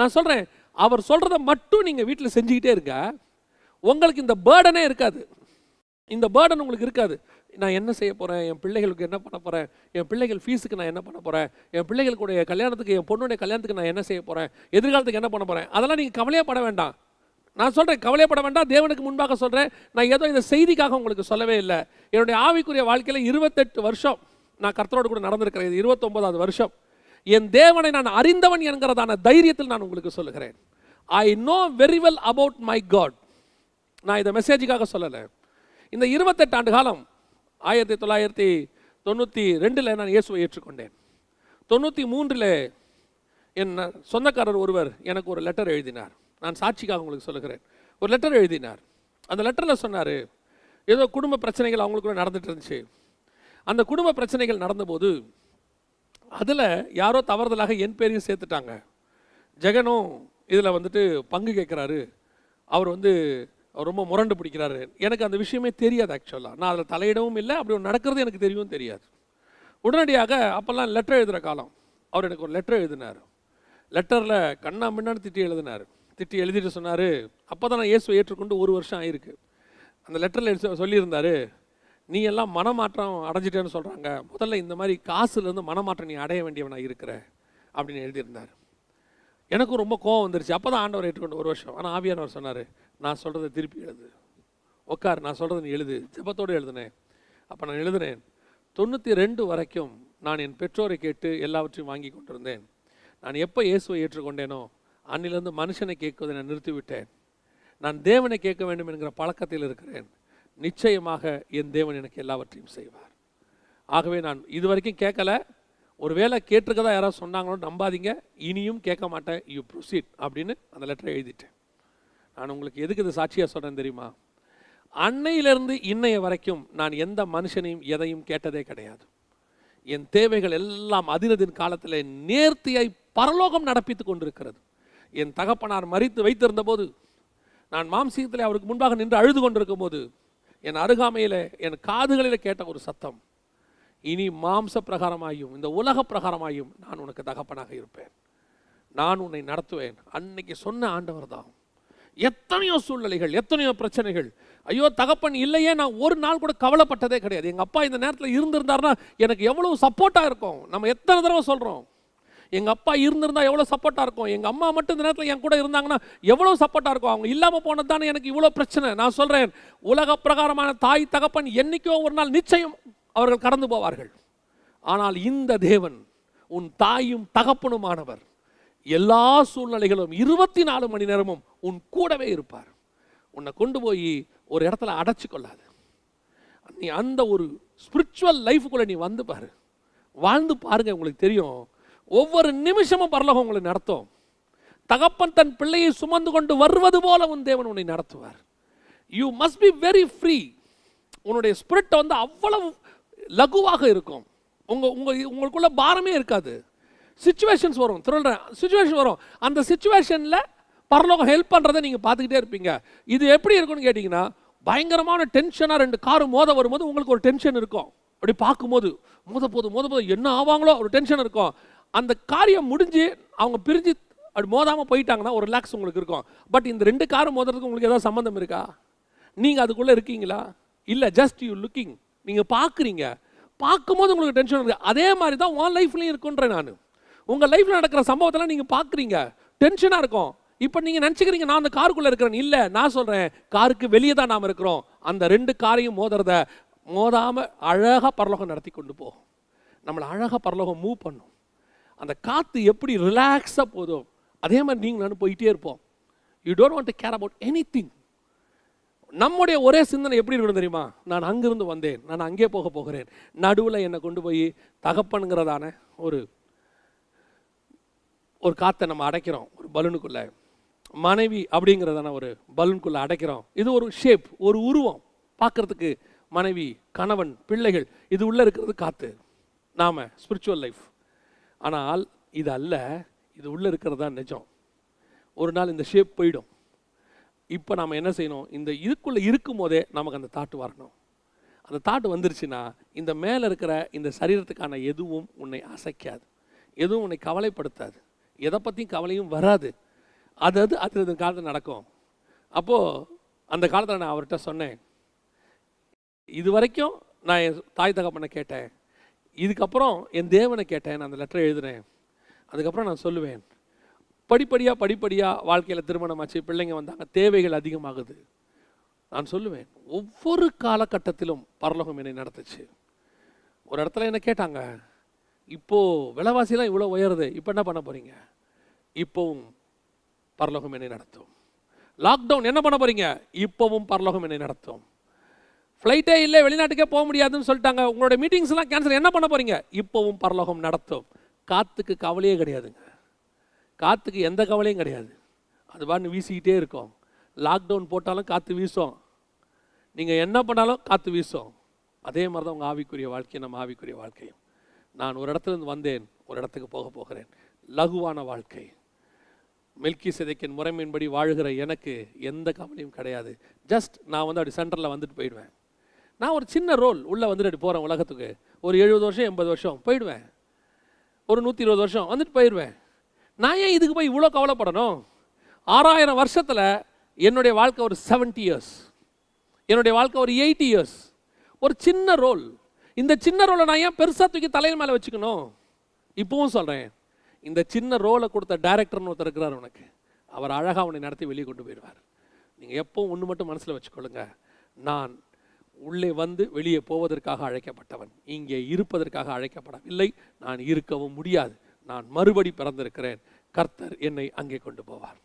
நான் சொல்கிறேன் அவர் சொல்கிறத மட்டும் நீங்கள் வீட்டில் செஞ்சுக்கிட்டே இருக்க உங்களுக்கு இந்த பேர்டனே இருக்காது. இந்த பேர்டன் உங்களுக்கு இருக்காது. நான் என்ன செய்ய போகிறேன் என் பிள்ளைகளுக்கு என்ன பண்ண போகிறேன் என் பிள்ளைகள் ஃபீஸுக்கு நான் என்ன பண்ண போகிறேன் என் பிள்ளைகளுடைய கல்யாணத்துக்கு என் பொண்ணுடைய கல்யாணத்துக்கு நான் என்ன செய்ய போகிறேன் எதிர்காலத்துக்கு என்ன பண்ண போகிறேன் அதெல்லாம் நீங்கள் கவலையப்பட வேண்டாம். நான் சொல்கிறேன் கவலையப்பட வேண்டாம். தேவனுக்கு முன்பாக சொல்கிறேன் நான் ஏதோ இந்த செய்திக்காக உங்களுக்கு சொல்லவே இல்லை. என்னுடைய ஆவிக்குரிய வாழ்க்கையில் இருபத்தெட்டு வருஷம் நான் கர்த்தரோடு கூட நடந்திருக்கிறேன். இது இருபத்தொன்பதாவது வருஷம். என் தேவனை நான் அறிந்தவன் என்கிறதான தைரியத்தில் நான் உங்களுக்கு சொல்லுகிறேன். I know very well about my God நான் இதை மெசேஜுக்காக சொல்லலை. இந்த இருபத்தெட்டு ஆண்டு காலம் ஆயிரத்தி தொள்ளாயிரத்தி தொண்ணூற்றி ரெண்டில் நான் இயேசுவை ஏற்றுக்கொண்டேன். தொண்ணூற்றி மூன்றில் என் சொந்தக்காரர் ஒருவர் எனக்கு ஒரு லெட்டர் எழுதினார். நான் சாட்சிக்காக உங்களுக்கு சொல்லுகிறேன். ஒரு லெட்டர் எழுதினார். அந்த லெட்டரில் சொன்னார் ஏதோ குடும்ப பிரச்சனைகள் அவங்களுக்குள்ள நடந்துட்டு இருந்துச்சு. அந்த குடும்ப பிரச்சனைகள் நடந்தபோது அதில் யாரோ தவறுதலாக என் பேரையும் சேர்த்துட்டாங்க. ஜெகனும் இதில் வந்துட்டு பங்கு கேட்குறாரு. அவர் வந்து அவர் ரொம்ப முரண்டு பிடிக்கிறாரு. எனக்கு அந்த விஷயமே தெரியாது ஆக்சுவலாக நான் அதில் தலையிடவும் இல்லை அப்படி ஒன்று நடக்கிறது எனக்கு தெரியவும் தெரியாது. உடனடியாக அப்போல்லாம் லெட்டர் எழுதுகிற காலம். அவர் எனக்கு ஒரு லெட்டர் எழுதினார். லெட்டரில் கண்ணா மின்னான்னு திட்டி எழுதினார். திட்டி எழுதிட்டு சொன்னார். அப்போ தான் நான் இயேசுவை ஏற்றுக்கொண்டு ஒரு வருஷம் ஆயிருக்கு. அந்த லெட்டரில் எழுதி சொல்லியிருந்தார். நீ எல்லாம் மனமாற்றம் அடைஞ்சிட்டேன்னு சொல்கிறாங்க முதல்ல இந்த மாதிரி காசுலேருந்து மனமாற்றம் நீ அடைய வேண்டியவனாக இருக்கிற அப்படின்னு எழுதியிருந்தார். எனக்கும் ரொம்ப கோவம் வந்துருச்சு. அப்போ தான் ஆண்டவர் ஏற்றுக்கொண்டு ஒரு வருஷம். ஆனால் ஆவியானவர் சொன்னார் நான் சொல்கிறத திருப்பி எழுது. உட்கார் நான் சொல்கிறத நீ எழுது. ஜெபத்தோடு எழுதுனேன். அப்போ நான் எழுதுனேன் தொண்ணூற்றி ரெண்டு வரைக்கும் நான் என் பெற்றோரை கேட்டு எல்லாவற்றையும் வாங்கி கொண்டிருந்தேன். நான் எப்போ இயேசுவை ஏற்றுக்கொண்டேனோ அன்னிலிருந்து மனுஷனை கேட்குவதை நான் நிறுத்திவிட்டேன். நான் தேவனை கேட்க வேண்டும் என்கிற பழக்கத்தில் இருக்கிறேன். நிச்சயமாக என் தேவன் எனக்கு எல்லாவற்றையும் செய்வார். ஆகவே நான் இது வரைக்கும் கேட்கல. ஒருவேளை கேட்டிருக்கதா யாராவது சொன்னாங்களோ நம்பாதீங்க. இனியும் கேட்க மாட்டேன். யூ ப்ரொசீட் அப்படின்னு அந்த லெட்டரை எழுதிட்டேன். நான் உங்களுக்கு எதுக்கு இது சாட்சியாக சொல்கிறேன் தெரியுமா? அன்னையிலிருந்து இன்னைய வரைக்கும் நான் எந்த மனுஷனையும் எதையும் கேட்டதே கிடையாது. என் தேவைகள் எல்லாம் அதினதின் காலத்தில் நேர்த்தியாய் பரலோகம் நடப்பித்து கொண்டிருக்கிறது. என் தகப்பனார் மறித்து வைத்திருந்த போது நான் மாம்சீகத்தில் அவருக்கு முன்பாக நின்று அழுது கொண்டிருக்கும் போது என் அருகாமையில் என் காதுகளில் கேட்ட ஒரு சத்தம் இனி மாம்ச பிரகாரமாயும் இந்த உலக பிரகாரமாயும் நான் உனக்கு தகப்பனாக இருப்பேன். நான் உன்னை நடத்துவேன். அன்னைக்கு சொன்ன ஆண்டவர் தான் எத்தனையோ சூழ்நிலைகள் எத்தனையோ பிரச்சனைகள். ஐயோ தகப்பன் இல்லையே நான் ஒரு நாள் கூட கவலைப்பட்டதே கிடையாது. எங்கள் அப்பா இந்த நேரத்தில் இருந்திருந்தாருன்னா எனக்கு எவ்வளோ சப்போர்ட்டாக இருக்கும். நம்ம எத்தனை தடவை சொல்கிறோம் எங்கள் அப்பா இருந்திருந்தால் எவ்வளோ சப்போர்ட்டாக இருக்கும்? எங்கள் அம்மா மட்டும் இந்த நேரத்தில் என் கூட இருந்தாங்கன்னா எவ்வளோ சப்போர்ட்டாக இருக்கும்? அவங்க இல்லாமல் போனது தானே எனக்கு இவ்வளோ பிரச்சனை. நான் சொல்கிறேன் உலக பிரகாரமான தாய் தகப்பன் என்றைக்கோ ஒரு நாள் நிச்சயம் அவர்கள் கடந்து போவார்கள். ஆனால் இந்த தேவன் உன் தாயும் தகப்பனுமானவர் எல்லா சூழ்நிலைகளும் இருபத்தி நாலு மணி நேரமும் உன் கூடவே இருப்பார். உன்னை கொண்டு போய் ஒரு இடத்துல அடைச்சி கொள்ளாது. நீ அந்த ஒரு ஸ்பிரிச்சுவல் லைஃபுக்குள்ளே நீ வந்து பாரு. வாழ்ந்து பாருங்க உங்களுக்கு தெரியும். ஒவ்வொரு நிமிஷமும் பரலோகம் உங்களை நடத்தும். தகப்பன் தன் பிள்ளையை சுமந்து கொண்டு வருவது போல உன் தேவன் உன்னை நடத்துவார். You must be very free உன்னுடைய ஸ்பிரிட் வந்து அவ்வளவு லகுவாக இருக்கும். உங்கள் உங்கள் உங்களுக்குள்ள பாரமே இருக்காது. சுச்சுவேஷன்ஸ் வரும். திருடுறேன் சுச்சுவேஷன் வரும். அந்த சுச்சுவேஷனில் பரலோகம் ஹெல்ப் பண்ணுறதை நீங்கள் பார்த்துக்கிட்டே இருப்பீங்க. இது எப்படி இருக்கும்னு கேட்டிங்கன்னா பயங்கரமான டென்ஷனாக ரெண்டு காரு மோத வரும்போது உங்களுக்கு ஒரு டென்ஷன் இருக்கும். அப்படி பார்க்கும்போது மோத போது மோத போது என்ன ஆவாங்களோ ஒரு டென்ஷன் இருக்கும். அந்த காரியம் முடிஞ்சு அவங்க பிரிஞ்சு அப்படி மோதாமல் போயிட்டாங்கன்னா ஒரு ரிலாக்ஸ் உங்களுக்கு இருக்கும். பட் இந்த ரெண்டு காரும் மோதுறதுக்கு உங்களுக்கு ஏதாவது சம்மந்தம் இருக்கா? நீங்கள் அதுக்குள்ளே இருக்கீங்களா? இல்லை ஜஸ்ட் யூ லுக்கிங் நீங்கள் பார்க்குறீங்க பார்க்கும்போது உங்களுக்கு டென்ஷன் இருக்குது அதே மாதிரி தான் உன் லைஃப்லையும் இருக்குன்றேன் நான். உங்கள் லைஃப்பில் நடக்கிற சம்பவத்தெல்லாம் நீங்கள் பார்க்குறீங்க டென்ஷனாக இருக்கும். இப்போ நீங்கள் நினச்சிக்கிறீங்க நான் அந்த காருக்குள்ளே இருக்கிறேன். இல்லை நான் சொல்கிறேன் காருக்கு வெளியே தான் நாம் இருக்கிறோம். அந்த ரெண்டு காரையும் மோதுறத மோதாமல் அழகாக பரலோகம் நடத்தி கொண்டு போகும் நம்மளை அழகாக பரலோகம் மூவ் பண்ணும். அந்த காற்று எப்படி ரிலாக்ஸாக போதும்? அதே மாதிரி நீங்கள் நான் போயிட்டே இருப்போம். You don't want to care about anything நம்முடைய ஒரே சிந்தனை எப்படி இருக்கணும் தெரியுமா? நான் அங்கிருந்து வந்தேன். நான் அங்கே போக போகிறேன். நடுவில் என்னை கொண்டு போய் தகப்பனுங்கிறதான ஒரு ஒரு காற்றை நம்ம அடைக்கிறோம். ஒரு பலூனுக்குள்ளே. மனைவி அப்படிங்கிறதான ஒரு பலூனுக்குள்ளே அடைக்கிறோம். இது ஒரு ஷேப் ஒரு உருவம். பார்க்கறதுக்கு மனைவி கணவன் பிள்ளைகள் இது உள்ளே இருக்கிறது காற்று நாம் ஸ்பிரிச்சுவல் லைஃப் ஆனால் இது அல்ல இது உள்ளே இருக்கிறது தான் நிஜம். ஒரு நாள் இந்த ஷேப் போயிடும். இப்போ நாம் என்ன செய்யணும்? இந்த இதுக்குள்ளே இருக்கும் போதே நமக்கு அந்த தாட்டு வரணும். அந்த தாட்டு வந்துருச்சுன்னா இந்த மேலே இருக்கிற இந்த சரீரத்துக்கான எதுவும் உன்னை அசைக்காது. எதுவும் உன்னை கவலைப்படுத்தாது. எதை பற்றியும் கவலையும் வராது. அது அது அது அது காலத்தில் நடக்கும். அப்போது அந்த காலத்தில் நான் அவர்கிட்ட சொன்னேன் இது வரைக்கும் நான் என் தாய் தகப்பனை கேட்டேன். இதுக்கப்புறம் என் தேவனை கேட்டேன் நான் அந்த லெட்டரை எழுதுனேன் அதுக்கப்புறம் நான் சொல்லுவேன் படிப்படியாக படிப்படியாக வாழ்க்கையில் திருமணமாச்சு பிள்ளைங்க வந்தாங்க தேவைகள் அதிகமாகுது. நான் சொல்லுவேன் ஒவ்வொரு காலகட்டத்திலும் பரலோகம் என்னை நடத்துச்சு. ஒரு இடத்துல என்ன கேட்டாங்க இப்போது விலைவாசிலாம் இவ்வளோ உயருது இப்போ என்ன பண்ண போகிறீங்க இப்போவும் பரலோகம் என்னை நடத்தும். லாக்டவுன் என்ன பண்ண போகிறீங்க இப்போவும் பரலோகம் என்னை நடத்தும். ஃப்ளைட்டே இல்லை வெளிநாட்டுக்கே போக முடியாதுன்னு சொல்லிட்டாங்க. உங்களோட மீட்டிங்ஸ்லாம் கேன்சல் என்ன பண்ண போகிறீங்க இப்போவும் பரலோகம் நடத்தும். காற்றுக்கு கவலையே கிடையாதுங்க. காற்றுக்கு எந்த கவலையும் கிடையாது. அது பாட்டு வீசிக்கிட்டே இருக்கும். லாக்டவுன் போட்டாலும் காற்று வீசும். நீங்கள் என்ன பண்ணாலும் காற்று வீசும். அதே மாதிரி தான் உங்கள் ஆவிக்குரிய வாழ்க்கையும் நம்ம ஆவிக்குரிய வாழ்க்கையும். நான் ஒரு இடத்துல இருந்து வந்தேன். ஒரு இடத்துக்கு போக போகிறேன். லகுவான வாழ்க்கை. மில்கி சிதைக்கின் முறைமையின்படி வாழுகிற எனக்கு எந்த கவலையும் கிடையாது. ஜஸ்ட் நான் வந்து அப்படி சென்டரில் வந்துட்டு போயிடுவேன். நான் ஒரு சின்ன ரோல் உள்ளே வந்துட்டு அப்படி போகிறேன் உலகத்துக்கு. ஒரு எழுபது வருஷம் எண்பது வருஷம் போயிடுவேன். ஒரு நூற்றி இருபது வருஷம் வந்துட்டு போயிடுவேன். நான் ஏன் இதுக்கு போய் இவ்வளோ கவலைப்படணும்? ஆறாயிரம் வருஷத்தில் என்னுடைய வாழ்க்கை ஒரு 70 இயர்ஸ் என்னுடைய வாழ்க்கை ஒரு எயிட்டி இயர்ஸ் ஒரு சின்ன ரோல் இந்த சின்ன ரோலை நான் ஏன் பெருசாக தூக்கி தலையில் மேலே வச்சுக்கணும்? இப்போவும் சொல்கிறேன் இந்த சின்ன ரோலை கொடுத்த டேரக்டர்னு ஒருத்தர் இருக்கிறார் உனக்கு. அவர் அழகாக உன்னை நடத்தி வெளியே கொண்டு போயிடுவார். நீங்கள் எப்போ ஒன்று மட்டும் மனசில் வச்சுக்கொள்ளுங்க. நான் உள்ளே வந்து வெளியே போவதற்காக அழைக்கப்பட்டவன். இங்கே இருப்பதற்காக அழைக்கப்படவில்லை. நான் இருக்கவும் முடியாது. நான் மறுபடி பிறந்திருக்கிறேன். கர்த்தர் என்னை அங்கே கொண்டு போவார்.